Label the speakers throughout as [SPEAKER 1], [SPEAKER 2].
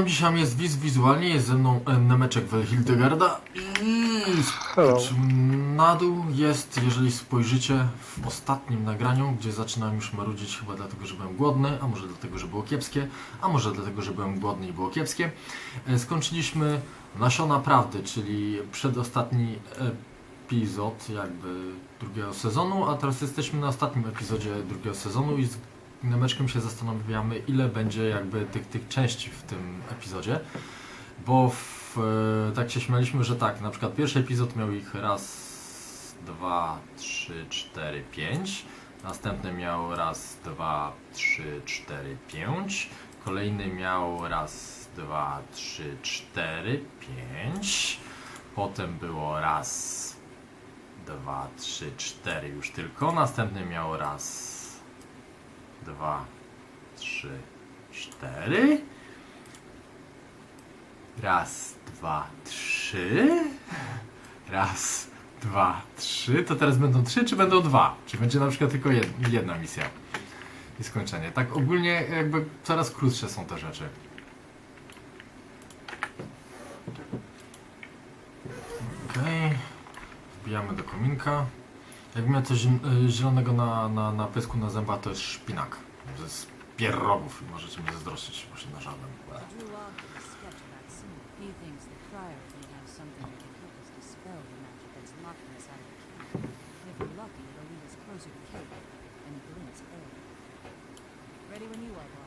[SPEAKER 1] Wam, dzisiaj jest Wiz wizualnie, jest ze mną Nemeczek Wel Hildegarda i
[SPEAKER 2] Hello.
[SPEAKER 1] na dół jest, jeżeli spojrzycie w ostatnim nagraniu, gdzie zaczynałem już marudzić chyba dlatego, że byłem głodny, a może dlatego, że było kiepskie, a może dlatego, że byłem głodny i było kiepskie. E, Skończyliśmy Nasiona Prawdy, czyli przedostatni epizod jakby drugiego sezonu, a teraz jesteśmy na ostatnim epizodzie drugiego sezonu i z Nemeczkiem się zastanawiamy, ile będzie jakby tych, tych części w tym epizodzie, bo w, e, tak się śmialiśmy, że tak, na przykład pierwszy epizod miał ich raz, dwa, trzy, cztery, pięć, następny miał raz, dwa, trzy, cztery, pięć, kolejny miał raz, dwa, trzy, cztery, pięć, potem było raz, dwa, trzy, cztery już tylko, następny miał raz, dwa, trzy, cztery. Raz, dwa, trzy. Raz, dwa, trzy. To teraz będą trzy, czy będą dwa? Czy będzie na przykład tylko jed- jedna misja? I skończenie. Tak ogólnie jakby coraz krótsze są te rzeczy. Okej. Wbijamy do kominka. Jak miał coś y, zielonego na, na, na pysku na zębach, to jest szpinak. Z pierogów. Możecie mnie zazdrościć, bo się nażarłem.
[SPEAKER 3] Drew log with a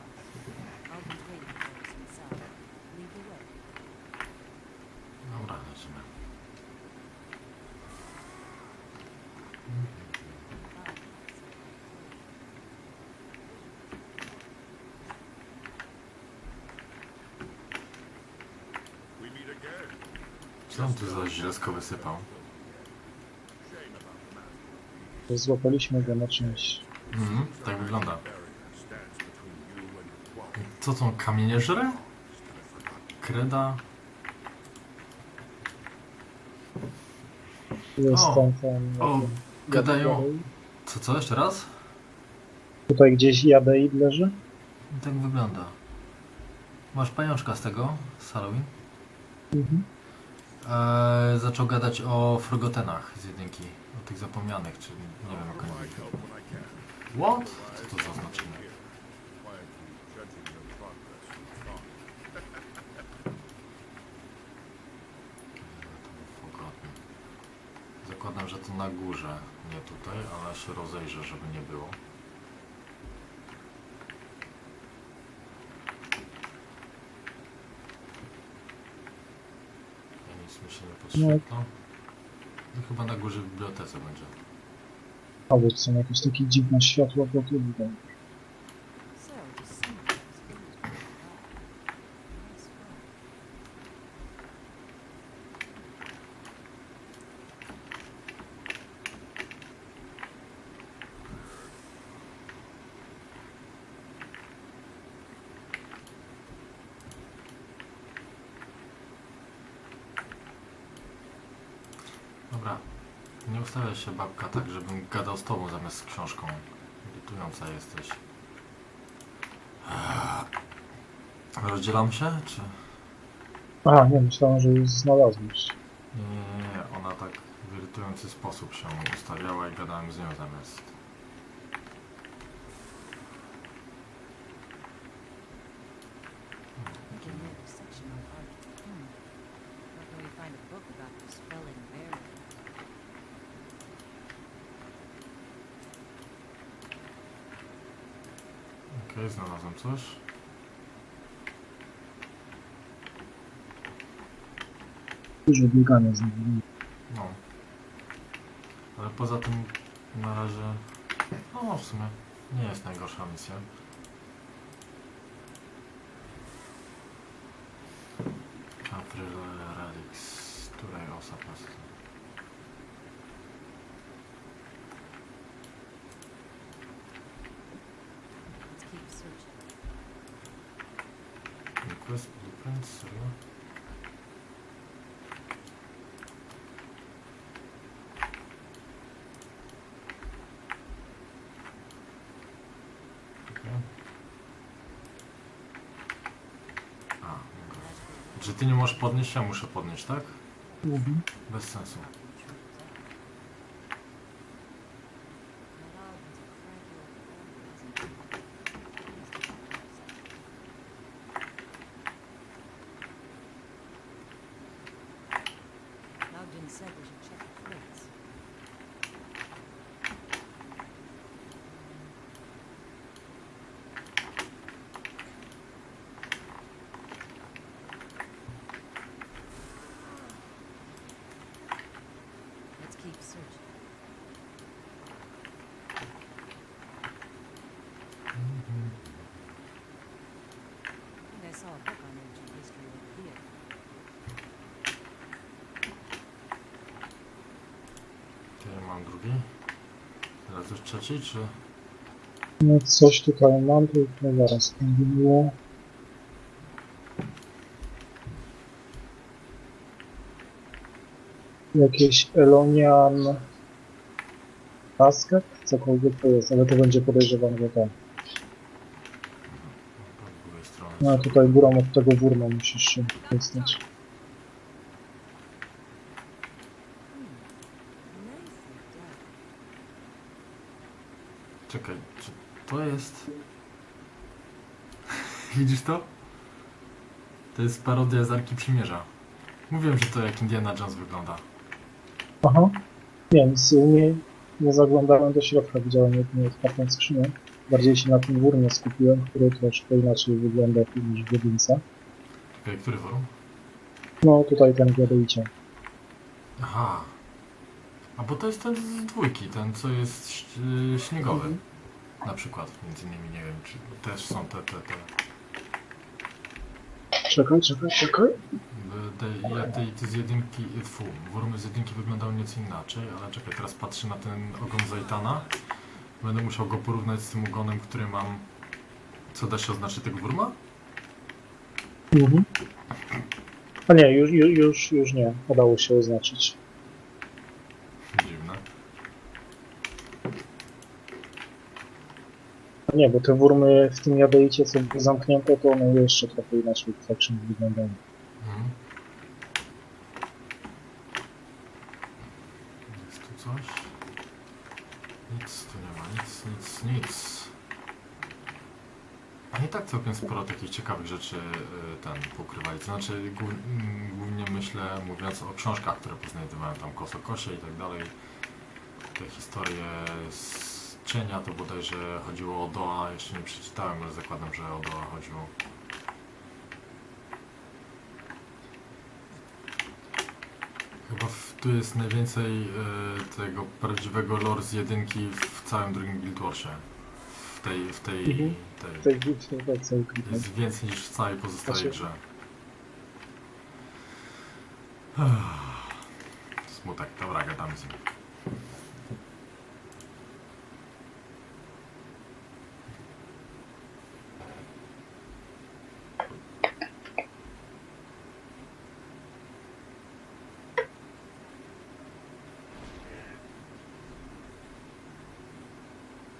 [SPEAKER 1] Co on tu za źlesko wysypał?
[SPEAKER 2] Złapaliśmy go na czymś.
[SPEAKER 1] Mhm, tak wygląda. Co to, kamienie żre? Kreda?
[SPEAKER 2] Jest
[SPEAKER 1] O,
[SPEAKER 2] tam, tam.
[SPEAKER 1] o, gadają-. Co, co? Jeszcze raz?
[SPEAKER 2] Tutaj gdzieś Jadeid leży?
[SPEAKER 1] Tak wygląda. Masz pajączka z tego, z Halloween?
[SPEAKER 2] Mhm.
[SPEAKER 1] Eee, zaczął gadać o frogotenach z jedynki, o tych zapomnianych, czy nie wiem jak oni What? Co to za znaczenie? Zakładam, że to na górze, nie tutaj, ale się rozejrzę, żeby nie było. Ja nic mi się nie podświetla. No chyba na górze w bibliotece będzie.
[SPEAKER 2] Albo są jakieś takie dziwne światła wokół tutaj.
[SPEAKER 1] Się babka tak, żebym gadał z tobą zamiast z książką. Irytująca jesteś. Eee. Rozdzielam się, czy...
[SPEAKER 2] A, nie, myślałem, że już znalazłeś.
[SPEAKER 1] Nie, nie, nie, ona tak w irytujący sposób się ustawiała i gadałem z nią zamiast.
[SPEAKER 3] We can read a section on art. Hmm. Where can we find a book about dispelling barrier?
[SPEAKER 1] Okej, znalazłem coś.
[SPEAKER 2] Dużo biegania z nim.
[SPEAKER 1] No. Ale poza tym na razie... No w sumie nie jest najgorsza misja. April Radix, której osa pasy. Request Blueprints, serio? Okej. A, Że ty nie możesz podnieść, ja muszę podnieść, tak?
[SPEAKER 2] Mhm.
[SPEAKER 1] Bez sensu.
[SPEAKER 3] Let's keep searching. I think I saw a book on ancient history over here.
[SPEAKER 1] Tutaj mam drugi. Teraz już trzeci, czy...
[SPEAKER 2] No coś tutaj mam, tylko zaraz kombinuję. Jakiś Elonian Basket? Cokolwiek to jest, ale to będzie podejrzewam, że tak. No tutaj górą od tego wurma musisz się dostać.
[SPEAKER 1] Czekaj, czy to jest... Widzisz to? To jest parodia z Arki Przymierza. Mówiłem, że to jak Indiana Jones wygląda.
[SPEAKER 2] Aha. Nie, nic, nie, nie zaglądałem do środka, widziałem jedynie otwartą skrzynię. Bardziej się na tym wurmie skupiłem, który troszkę inaczej wygląda niż w jedynce.
[SPEAKER 1] Czekaj, który forum?
[SPEAKER 2] No tutaj ten wiadomicie.
[SPEAKER 1] Aha. A bo to jest ten z dwójki, ten co jest ś- śniegowy. Na przykład, między innymi, nie wiem, czy też są te, te, te.
[SPEAKER 2] Czekaj, czekaj, czekaj.
[SPEAKER 1] By Te, ja tej, te z jedynki, fu, wormy z jedynki wyglądały nieco inaczej, ale czekaj, teraz patrzę na ten ogon Zaitana. Będę musiał go porównać z tym ogonem, który mam. Co da się oznaczyć tego wurma?
[SPEAKER 2] Mhm. A nie, już, już, już nie. Udało się oznaczyć.
[SPEAKER 1] Dziwne.
[SPEAKER 2] Nie, bo te wurmy w tym jadeicie są zamknięte, to one jeszcze trochę inaczej w Faction wyglądają.
[SPEAKER 1] Mhm. Jest tu coś? Nic tu nie ma, nic, nic, nic. A i tak całkiem sporo takich ciekawych rzeczy y, ten pokrywali. To znaczy mm, głównie myślę, mówiąc o książkach, które poznajdowałem tam Kosokosie i tak dalej. Te historie z cienia to bodajże chodziło o Doa, jeszcze nie przeczytałem, ale zakładam, że o Doa chodziło. Chyba w, tu jest najwięcej e, tego prawdziwego lore z jedynki w całym drugim Guild Warsie. W tej, w tej,
[SPEAKER 2] Mhm.
[SPEAKER 1] tej.
[SPEAKER 2] W tej.
[SPEAKER 1] Jest więcej niż w całej pozostałej
[SPEAKER 2] Znaczy-
[SPEAKER 1] grze. Smutek, dobra, gadamy z nim.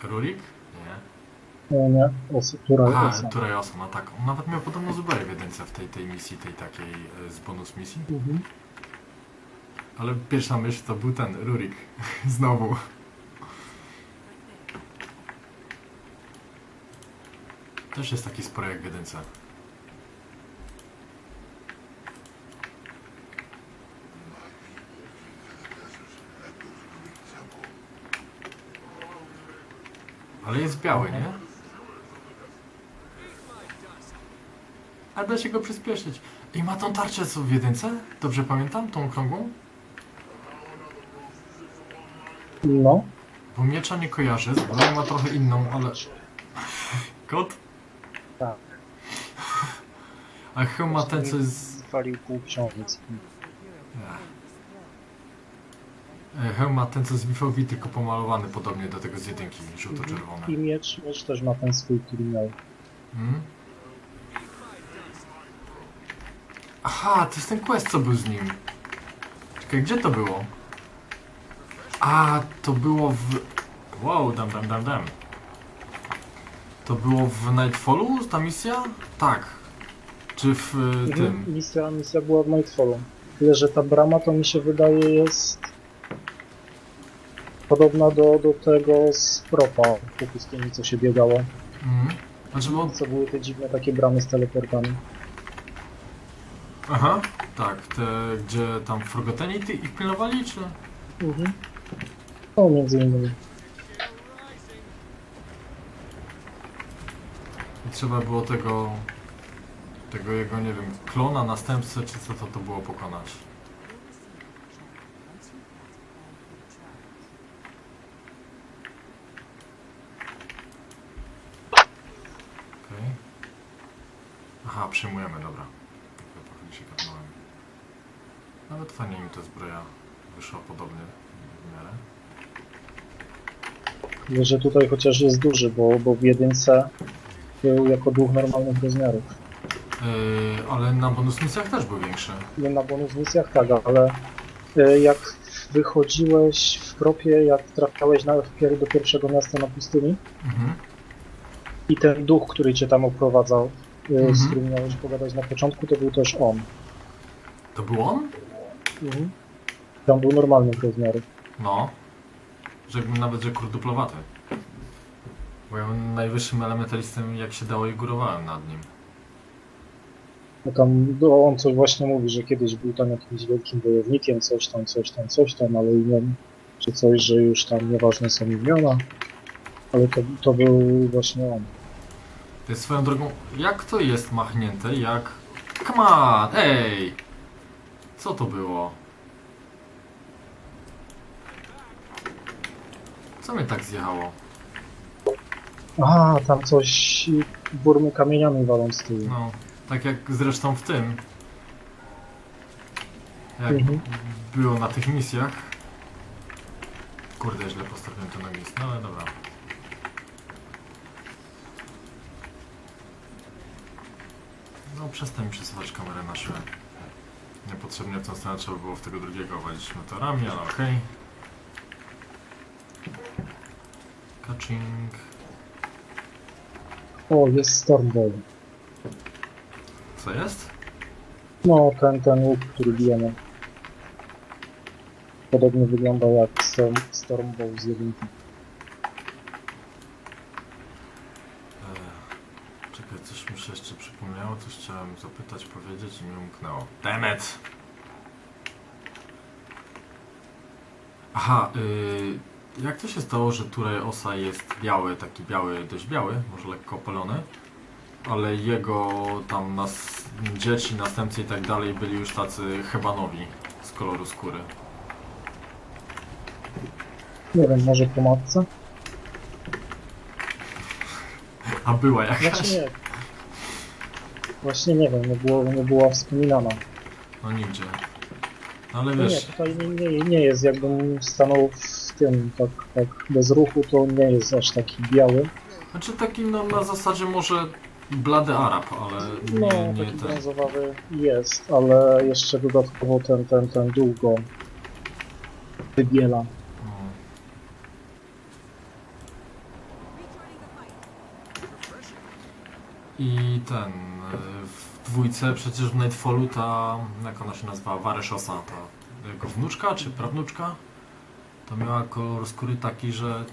[SPEAKER 1] Rurik? Nie.
[SPEAKER 2] Nie, nie, os, która
[SPEAKER 1] Aha,
[SPEAKER 2] osa.
[SPEAKER 1] Turejosa, no tak. On nawet miał podobno Zubery w jedynce w tej, tej misji, tej takiej e, z bonus misji.
[SPEAKER 2] Mhm.
[SPEAKER 1] Ale pierwsza myśl to był ten, Rurik. Znowu. Też jest taki spory jak w jedynce. Ale jest biały, nie? A da się go przyspieszyć. I ma tą tarczę co w jedynce? Dobrze pamiętam? Tą okrągłą?
[SPEAKER 2] No,
[SPEAKER 1] Bo miecza nie kojarzę, zbroję ma trochę inną, ale... Kot?
[SPEAKER 2] tak.
[SPEAKER 1] A hełm ma ten co jest...
[SPEAKER 2] Zwalił pół książek.
[SPEAKER 1] Hełm ma ten co z WVV, tylko pomalowany podobnie do tego z jedynki, żółto-czerwony.
[SPEAKER 2] I miecz, miecz też ma ten swój, który miał.
[SPEAKER 1] Mm? Aha, to jest ten quest, co był z nim. Czekaj, gdzie to było? A, to było w... Wow, dam, dam, dam, dam. To było w Nightfallu, ta misja? Tak. Czy w y, tym?
[SPEAKER 2] Mhm, Misja, misja była w Nightfallu. Tyle, że ta brama to mi się wydaje jest podobna do, do tego z propa po pustyni, co się biegało.
[SPEAKER 1] Mhm. Znaczy, bo...
[SPEAKER 2] Co były te dziwne takie bramy z teleportami.
[SPEAKER 1] Aha, tak, te, gdzie tam Forgotteni ty ich pilnowali, czy?
[SPEAKER 2] Mhm. No, między innymi.
[SPEAKER 1] I trzeba było tego... Tego jego, nie wiem, klona, następcę, czy co to, to było pokonać. Okej. Aha, przyjmujemy, dobra. Ja po chwili się kapnąłem. Nawet fajnie mi ta zbroja wyszła podobnie w miarę.
[SPEAKER 2] Tyle, że tutaj chociaż jest duży, bo, bo w jedynce był jako dwóch normalnych rozmiarów.
[SPEAKER 1] Yy, ale na bonus misjach też był większy.
[SPEAKER 2] Nie na bonus misjach tak, ale e, jak wychodziłeś w propie, jak trafiałeś na, wpier- do pierwszego miasta na pustyni
[SPEAKER 1] Mhm.
[SPEAKER 2] i ten duch, który cię tam oprowadzał, e, z
[SPEAKER 1] Mhm.
[SPEAKER 2] którym miałeś pogadać na początku, to był też on.
[SPEAKER 1] To był on?
[SPEAKER 2] Mhm. Tam był normalnych rozmiarów.
[SPEAKER 1] No. Że nawet, że kurduplowaty. Bo ja najwyższym elementalistem jak się dało i górowałem nad nim.
[SPEAKER 2] No tam no, on coś właśnie mówi, że kiedyś był tam jakimś wielkim wojownikiem, coś tam, coś tam, coś tam, ale imion, czy coś, że już tam nieważne są imiona. Ale to, to był właśnie on.
[SPEAKER 1] To jest swoją drogą, jak to jest machnięte, jak... Come on, ej! Co to było? Co mnie tak zjechało?
[SPEAKER 2] A, tam coś burmy kamieniami walą z tyłu.
[SPEAKER 1] No, tak jak zresztą w tym. Jak
[SPEAKER 2] Mhm.
[SPEAKER 1] było na tych misjach. Kurde, źle postawiłem ten ognisk, no ale dobra. No przestań mi przesuwać kamerę na siłę. Niepotrzebnie w tą stronę trzeba było w tego drugiego walić motorami, ale okej. Catching.
[SPEAKER 2] O, jest Stormball.
[SPEAKER 1] Co jest?
[SPEAKER 2] No, ten, ten łuk, który bijemy. Podobnie wygląda jak Storm, Stormball z jedynki.
[SPEAKER 1] Eee, Czekaj, coś mi się jeszcze przypomniało, coś chciałem zapytać, powiedzieć i mi umknęło. Demet! Aha, yy, jak to się stało, że Turej Osa jest biały, taki biały, dość biały, może lekko opalony, ale jego tam nas, dzieci, następcy i tak dalej byli już tacy hebanowi z koloru skóry.
[SPEAKER 2] Nie wiem, może po matce?
[SPEAKER 1] A była jakaś?
[SPEAKER 2] Znaczy nie. Właśnie nie wiem, nie, było, nie była wspominana.
[SPEAKER 1] No nigdzie. No ale
[SPEAKER 2] No nie,
[SPEAKER 1] wiesz,
[SPEAKER 2] tutaj nie, nie, nie jest, jakbym stanął w tym, tak, tak bez ruchu, to nie jest aż taki biały.
[SPEAKER 1] Znaczy taki no, na zasadzie może blady Arab, ale
[SPEAKER 2] No,
[SPEAKER 1] nie, nie
[SPEAKER 2] taki
[SPEAKER 1] ten.
[SPEAKER 2] brązowawy jest, ale jeszcze dodatkowo ten, ten, ten dół go wybiela.
[SPEAKER 1] No. I ten, w dwójce przecież w Nightfallu ta, jak ona się nazywa, Wareszosa, ta jego wnuczka czy prawnuczka, to miała kolor skóry taki, że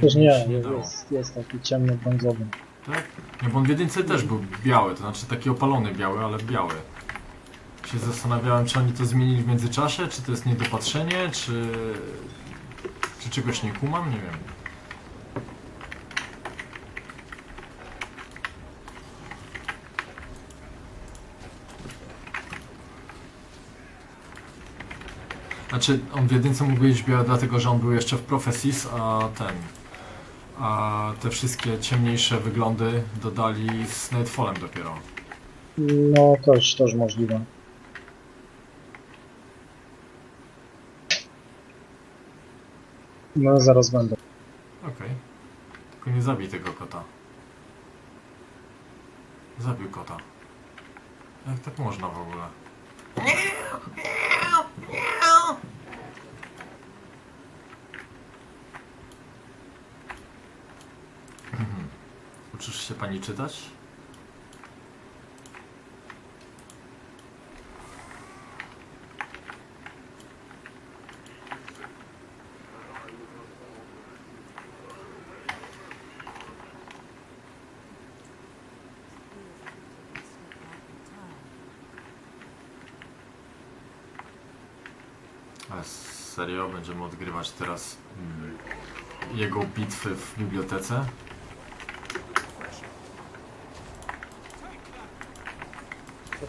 [SPEAKER 2] Też
[SPEAKER 1] ciemniej
[SPEAKER 2] nie,
[SPEAKER 1] się nie dało.
[SPEAKER 2] jest, jest taki ciemny brązowy.
[SPEAKER 1] Tak? Nie, bo on w jedynce też był biały, to znaczy taki opalony biały, ale biały. Się zastanawiałem, czy oni to zmienili w międzyczasie, czy to jest niedopatrzenie, czy, czy czegoś nie kumam, nie wiem. Znaczy, on w jedynce mógł być biały, dlatego że on był jeszcze w Profesis, a ten, a te wszystkie ciemniejsze wyglądy dodali z Nightfallem dopiero.
[SPEAKER 2] No, też, też możliwe. No, zaraz będę.
[SPEAKER 1] Okej. Tylko nie zabij tego kota. Zabił kota. Jak tak można w ogóle? Się pani czytać?
[SPEAKER 3] A
[SPEAKER 1] serio? Będziemy odgrywać teraz mm, jego bitwy w bibliotece?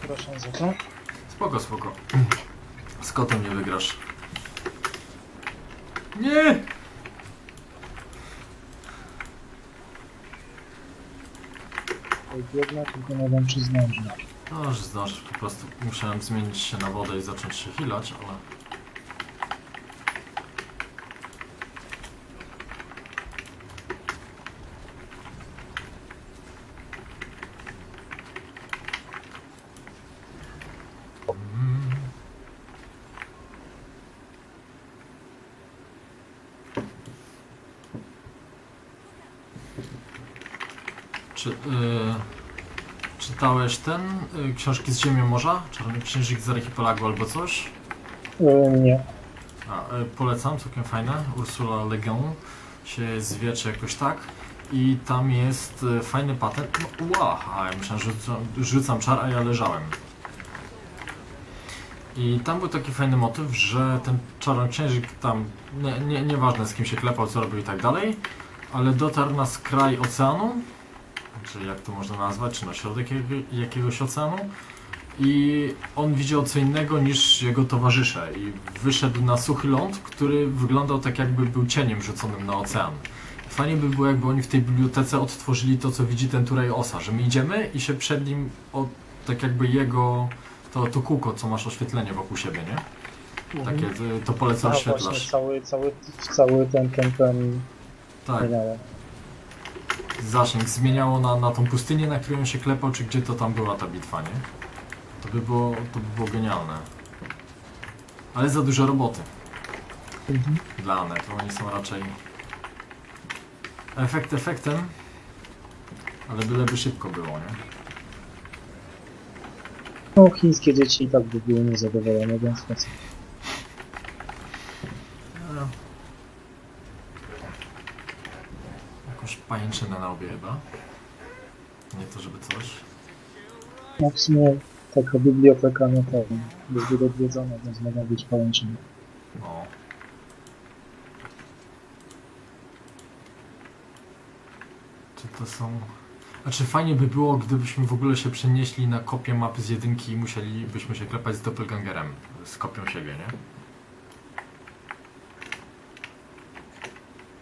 [SPEAKER 2] Przepraszam za to.
[SPEAKER 1] Spoko, spoko. Z kotem nie wygrasz. Nie!
[SPEAKER 2] Oj, Biegnę, tylko nie wiem czy zdążę.
[SPEAKER 1] No, że zdążysz, po prostu musiałem zmienić się na wodę i zacząć się chilać, ale... Czy, y, czytałeś ten, y, książki z Ziemią Morza? Czarny Księżyk z Archipelagu albo coś?
[SPEAKER 2] E, nie.
[SPEAKER 1] A, y, polecam, całkiem fajne. Ursula Le Guin się zwie, czy jakoś tak. I tam jest y, fajny patent. No, ła, a ja myślałem, że rzucam, rzucam czar, a ja leżałem. I tam był taki fajny motyw, że ten czarnoksiężyk tam, nie, nie, nieważne z kim się klepał, co robił i tak dalej, ale dotarł na skraj oceanu, czy jak to można nazwać, czy na środek jakiego- jakiegoś oceanu i on widział co innego niż jego towarzysze i wyszedł na suchy ląd, który wyglądał tak jakby był cieniem rzuconym na ocean. Fajnie by było, jakby oni w tej bibliotece odtworzyli to, co widzi ten Turej Osa, że my idziemy i się przed nim, o, tak jakby jego, to, to kółko, co masz oświetlenie wokół siebie, nie? Takie, to, to pole, co
[SPEAKER 2] A, właśnie
[SPEAKER 1] oświetlasz.
[SPEAKER 2] cały, cały, cały ten, ten, ten
[SPEAKER 1] Tak. Zasięg zmieniało na, na tą pustynię, na którą się klepał, czy gdzie to tam była ta bitwa, nie? To by było, to by było genialne. Ale za dużo roboty
[SPEAKER 2] Mhm.
[SPEAKER 1] dla Anet, bo oni są raczej efekt efektem, ale byleby szybko było, nie?
[SPEAKER 2] No, chińskie dzieci i tak by były niezadowolone, więc co?
[SPEAKER 1] No. Jakąś pajęczynę na obie chyba. Nie to, żeby coś.
[SPEAKER 2] No w sumie taka biblioteka, no to jest zbyt odwiedzona, więc mogą być pojęczyny.
[SPEAKER 1] No. Czy to są... Znaczy fajnie by było, gdybyśmy w ogóle się przenieśli na kopię mapy z jedynki i musielibyśmy się klepać z doppelgangerem, z kopią siebie, nie?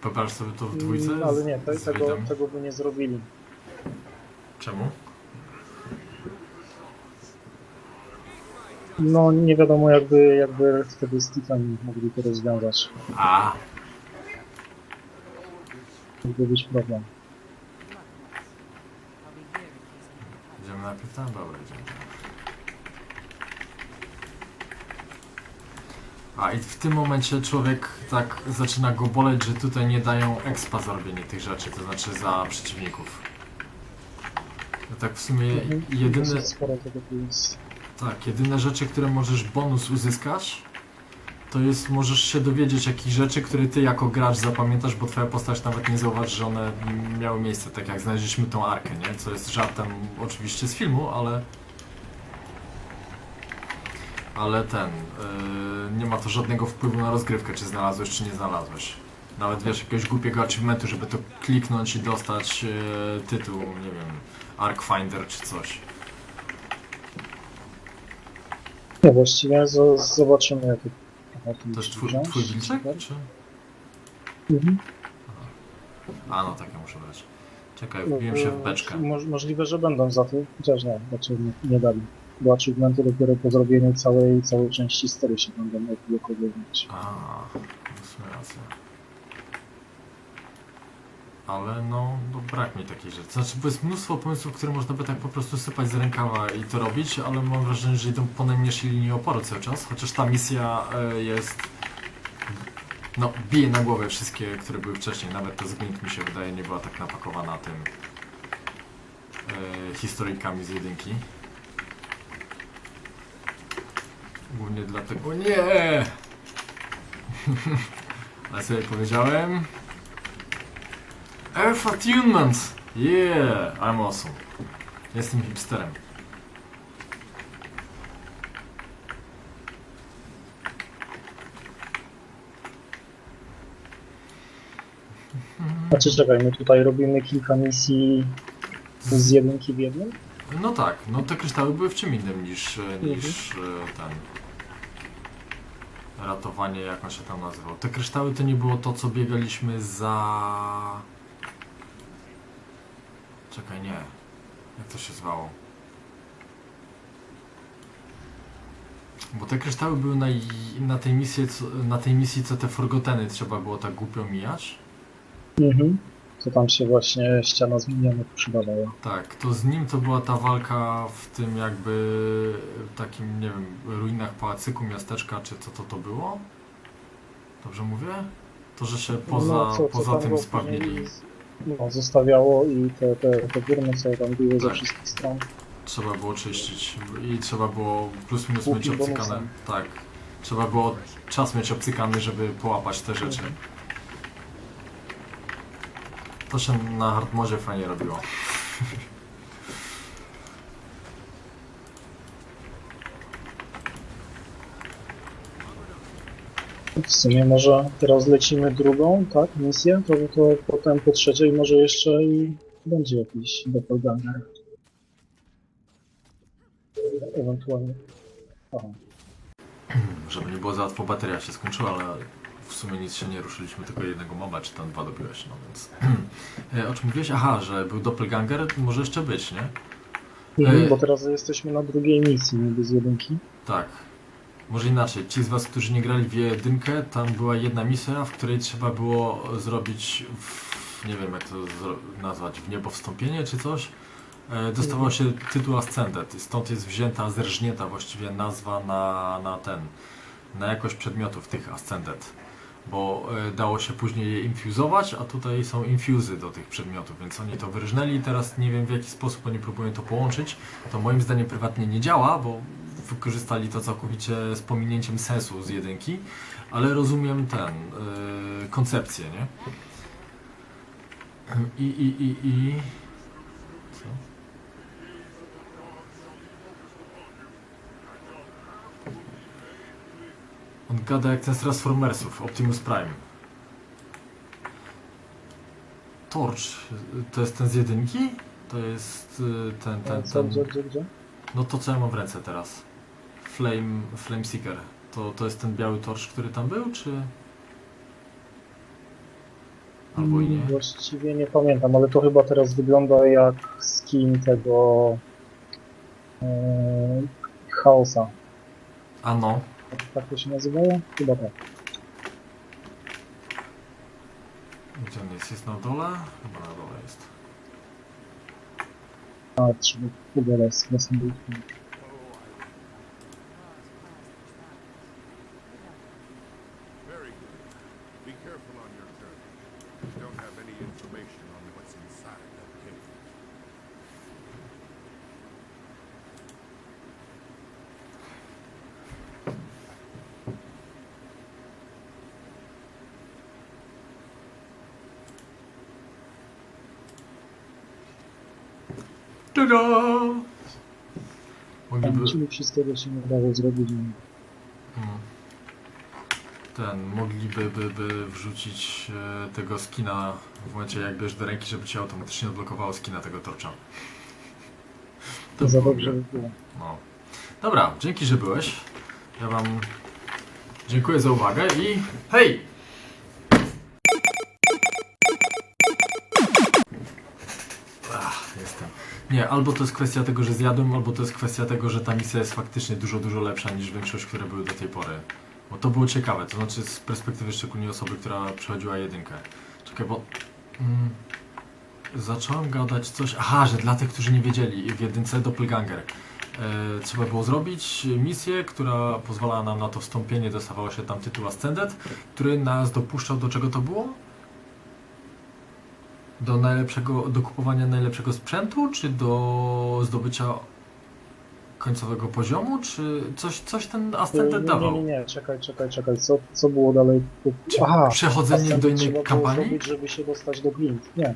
[SPEAKER 1] Popatrz sobie to w dwójce
[SPEAKER 2] Mm, Ale nie,
[SPEAKER 1] z,
[SPEAKER 2] te,
[SPEAKER 1] z
[SPEAKER 2] tego,
[SPEAKER 1] widem.
[SPEAKER 2] tego by nie zrobili.
[SPEAKER 1] Czemu?
[SPEAKER 2] No nie wiadomo jakby, jakby wtedy Stephen mogli to rozwiązać.
[SPEAKER 1] A,
[SPEAKER 2] Mógłby być problem.
[SPEAKER 1] Idziemy najpierw tam? Dobra, idziemy. A i w tym momencie człowiek tak zaczyna go boleć, że tutaj nie dają expa za robienie tych rzeczy, to znaczy za przeciwników. No tak w sumie
[SPEAKER 2] Mhm.
[SPEAKER 1] jedyne,
[SPEAKER 2] Dosyć Sporo tego tu jest.
[SPEAKER 1] tak, jedyne rzeczy, które możesz bonus uzyskać, to jest możesz się dowiedzieć jakichś rzeczy, które ty jako gracz zapamiętasz, bo twoja postać nawet nie zauważy, że one miały miejsce, tak jak znaleźliśmy tą arkę, nie? Co jest żartem oczywiście z filmu, ale ale ten, yy, nie ma to żadnego wpływu na rozgrywkę, czy znalazłeś, czy nie znalazłeś. Nawet wiesz, jakiegoś głupiego achievementu, żeby to kliknąć i dostać yy, tytuł, nie wiem, Arc Finder czy coś.
[SPEAKER 2] Nie, właściwie z, zobaczymy jak to...
[SPEAKER 1] To jest twój,
[SPEAKER 2] wziąć.
[SPEAKER 1] twój wilczek, czy?
[SPEAKER 2] Mhm.
[SPEAKER 1] A no tak, ja muszę brać. Czekaj,
[SPEAKER 2] No,
[SPEAKER 1] wbiłem się w beczkę.
[SPEAKER 2] Moż, możliwe, że będą za to, chociaż nie, raczej nie, nie dali. Bo achievementy dopiero po zrobieniu całej, całej części 4 się będą odblokowywać.
[SPEAKER 1] A, sumie racja. Ale no, no brak mi takiej rzeczy. Znaczy, bo jest mnóstwo pomysłów, które można by tak po prostu sypać z rękawa i to robić, ale mam wrażenie, że idą po najmniejszej linii oporu cały czas, chociaż ta misja e, jest... No, bije na głowę wszystkie, które były wcześniej. Nawet ta zgnit mi się wydaje nie była tak napakowana tym historykami z jedynki. Głównie dlatego... O nie! Ale sobie powiedziałem... Earth Attunement! Yeah! I'm awesome. Jestem hipsterem.
[SPEAKER 2] Znaczy czekaj, my tutaj robimy kilka misji z jedynki w jednym?
[SPEAKER 1] No tak, no te kryształy były w czym innym niż, e, niż e, ten ratowanie, jak on się tam nazywał. Te kryształy to nie było to, co biegaliśmy za... Czekaj, nie. Jak to się zwało? Bo te kryształy były na, na, tej misji, na tej misji, co te forgoteny trzeba było tak głupio mijać.
[SPEAKER 2] Mhm. To tam się właśnie ściana zmienionych przydawała.
[SPEAKER 1] Tak, to z nim to była ta walka w tym jakby takim, nie wiem, ruinach pałacyku, miasteczka, czy co to to było? Dobrze mówię? To, że się poza,
[SPEAKER 2] No, co- co
[SPEAKER 1] poza
[SPEAKER 2] tam
[SPEAKER 1] tym
[SPEAKER 2] z- No, zostawiało i te, te, te górne, co tam były ze
[SPEAKER 1] Tak.
[SPEAKER 2] wszystkich stron.
[SPEAKER 1] Trzeba było czyścić i trzeba było plus minus
[SPEAKER 2] Łuki
[SPEAKER 1] mieć obcykane.
[SPEAKER 2] bonusem.
[SPEAKER 1] Tak. Trzeba było czas mieć obcykany, żeby połapać te rzeczy.
[SPEAKER 2] Mhm.
[SPEAKER 1] To się na hardmodzie fajnie robiło.
[SPEAKER 2] W sumie może teraz lecimy drugą, tak, misję, to, to potem po trzeciej może jeszcze i będzie jakiś doppelganger. Ewentualnie. Aha.
[SPEAKER 1] Żeby nie było za łatwo, bateria się skończyła, ale sumie nic się nie ruszyliśmy, tylko jednego moba, czy tam dwa dobiłeś, no więc... E, o czym mówiłeś? Aha, że był doppelganger, może jeszcze być, nie?
[SPEAKER 2] Mhm,
[SPEAKER 1] E.
[SPEAKER 2] bo teraz jesteśmy na drugiej misji, niby z jedynki.
[SPEAKER 1] Tak. Może inaczej, ci z was, którzy nie grali w jedynkę, tam była jedna misja, w której trzeba było zrobić, w, nie wiem jak to nazwać, w niebo wstąpienie czy coś. E, dostawało się tytuł Ascended i stąd jest wzięta, zerżnięta właściwie nazwa na, na ten, na jakość przedmiotów tych Ascended. Bo e, dało się później je infuzować, a tutaj są infuzy do tych przedmiotów, więc oni to wyrżnęli i teraz nie wiem w jaki sposób oni próbują to połączyć. To moim zdaniem prywatnie nie działa, bo wykorzystali to całkowicie z pominięciem sensu z jedynki, ale rozumiem ten, yy, koncepcję, nie? I, i, i, i... Co? On gada jak ten z Transformersów, Optimus Prime. Torch, to jest ten z jedynki? To jest y, ten, ten,
[SPEAKER 2] Co,
[SPEAKER 1] ten...
[SPEAKER 2] gdzie, gdzie, gdzie?
[SPEAKER 1] No to co ja mam w ręce teraz? Flame, Flame Seeker. To, to jest ten biały torch, który tam był, czy... Albo i nie?
[SPEAKER 2] Mm, Właściwie nie pamiętam, ale to chyba teraz wygląda jak skin tego e, chaosa.
[SPEAKER 1] A no.
[SPEAKER 2] Tak, to się nazywało? Chyba tak.
[SPEAKER 1] Gdzie on jest? Jest na dole? Chyba na dole jest.
[SPEAKER 2] A, trzeba chyba raz, raz nie
[SPEAKER 1] Mogliby...
[SPEAKER 2] Ci wszystkiego się nie dało zrobić.
[SPEAKER 1] Mm. Ten, mogliby by, by wrzucić e, tego skina w momencie jak bierzesz do ręki, żeby ci automatycznie odblokowało skina tego torcza.
[SPEAKER 2] To za
[SPEAKER 1] by
[SPEAKER 2] dobrze by było.
[SPEAKER 1] No. Dobra, dzięki, że byłeś. Ja wam dziękuję za uwagę i hej! Nie, albo to jest kwestia tego, że zjadłem, albo to jest kwestia tego, że ta misja jest faktycznie dużo, dużo lepsza niż większość, które były do tej pory. Bo to było ciekawe, to znaczy z perspektywy szczególnie osoby, która przechodziła jedynkę. Czekaj, bo... Mm, zacząłem gadać coś... Aha, że dla tych, którzy nie wiedzieli, w jedynce Doppelganger. E, trzeba było zrobić misję, która pozwalała nam na to wstąpienie, dostawało się tam tytuł Ascended, który nas dopuszczał do czego to było? Do najlepszego, do kupowania najlepszego sprzętu, czy do zdobycia końcowego poziomu, czy coś, coś ten
[SPEAKER 2] Nie,
[SPEAKER 1] Ascended
[SPEAKER 2] nie, nie,
[SPEAKER 1] dawał?
[SPEAKER 2] nie, czekaj, czekaj, czekaj, co, co było dalej?
[SPEAKER 1] Czy
[SPEAKER 2] Aha,
[SPEAKER 1] przechodzenie do innej kampanii?
[SPEAKER 2] zrobić, żeby się dostać do Glint. Nie,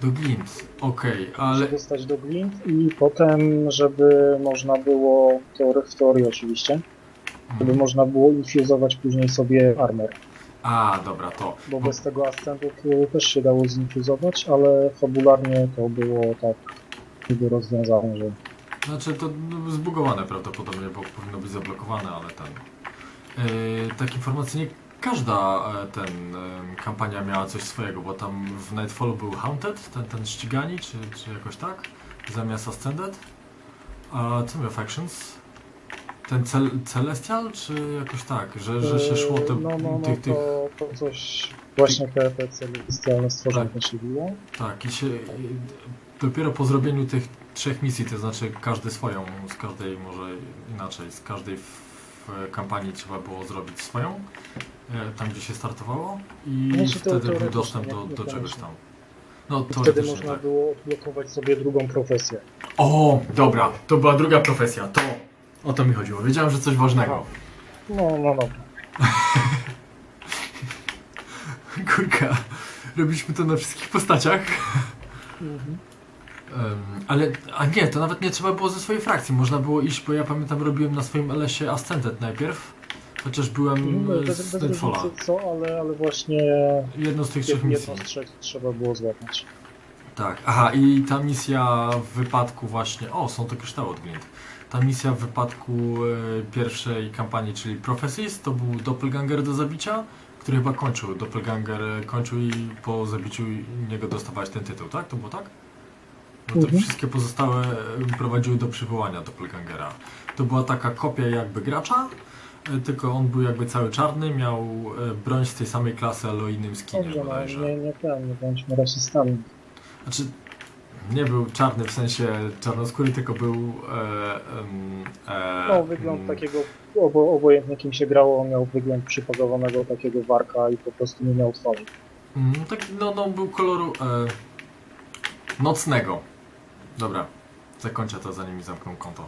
[SPEAKER 1] Do Glint, okej, ale
[SPEAKER 2] ale... się dostać do Glint i potem, żeby można było, teory, w teorii oczywiście, żeby
[SPEAKER 1] mm.
[SPEAKER 2] można było infuzować później sobie armor.
[SPEAKER 1] A, dobra, to.
[SPEAKER 2] Bo bez tego Ascended y, też się dało zinfuzować, ale fabularnie to było tak niby rozwiązane, że
[SPEAKER 1] Znaczy to zbugowane prawdopodobnie, bo powinno być zablokowane, ale ten. Yy, tak informacyjnie, każda e, ten em, kampania miała coś swojego, bo tam w Nightfallu był Haunted, ten, ten ścigani, czy, czy jakoś tak, zamiast Ascended. A co miał Factions? Ten cel, Celestial, czy jakoś tak, że, że się szło te,
[SPEAKER 2] no, no, no,
[SPEAKER 1] tych, tych,
[SPEAKER 2] to, to coś właśnie te, te celestialne stworzonka się biło.
[SPEAKER 1] tak, i się i dopiero po zrobieniu tych trzech misji, to znaczy każdy swoją, z każdej może inaczej, z każdej w, kampanii trzeba było zrobić swoją, e, tam gdzie się startowało i
[SPEAKER 2] Znaczy, to
[SPEAKER 1] wtedy był dostęp do, do czegoś tam. No
[SPEAKER 2] I wtedy można
[SPEAKER 1] tak.
[SPEAKER 2] było odblokować sobie drugą profesję.
[SPEAKER 1] O, dobra, to była druga profesja, to o to mi chodziło, wiedziałem, że coś ważnego.
[SPEAKER 2] No, no, no.
[SPEAKER 1] Kurka, robiliśmy to na wszystkich postaciach.
[SPEAKER 2] Mhm.
[SPEAKER 1] Em, ale, a nie, to nawet nie trzeba było ze swojej frakcji. Można było iść, bo ja pamiętam, robiłem na swoim LS-ie Ascended najpierw. Chociaż byłem
[SPEAKER 2] No,
[SPEAKER 1] e,
[SPEAKER 2] bez,
[SPEAKER 1] z
[SPEAKER 2] bez
[SPEAKER 1] Nightfalla.
[SPEAKER 2] różnicy co, ale, ale właśnie
[SPEAKER 1] Jedną z tych trzech misji.
[SPEAKER 2] jedno z trzech trzeba było złapać.
[SPEAKER 1] Tak, aha, i ta misja w wypadku właśnie. O, są to kryształy od Glint. Ta misja w wypadku e, pierwszej kampanii, czyli Prophecies, to był doppelganger do zabicia, który chyba kończył. Doppelganger e, kończył i po zabiciu niego dostawać ten tytuł, tak? To było tak? No te
[SPEAKER 2] Mhm.
[SPEAKER 1] wszystkie pozostałe e, prowadziły do przywołania doppelgangera. To była taka kopia jakby gracza, e, tylko on był jakby cały czarny, miał e, broń z tej samej klasy, ale o innym skinie
[SPEAKER 2] Dobrze, no,
[SPEAKER 1] bodajże.
[SPEAKER 2] nie, nie ten, nie bądźmy rasistami.
[SPEAKER 1] Znaczy, nie był czarny w sensie czarnoskóry, tylko był. E, e,
[SPEAKER 2] No, wygląd
[SPEAKER 1] mm,
[SPEAKER 2] takiego, obo, obojętnie kim się grało, on miał wygląd przypakowanego takiego warka i po prostu nie miał twarzy.
[SPEAKER 1] mm, tak, no, no, był koloru e, nocnego. Dobra, zakończę to zanim mi zamkną konto.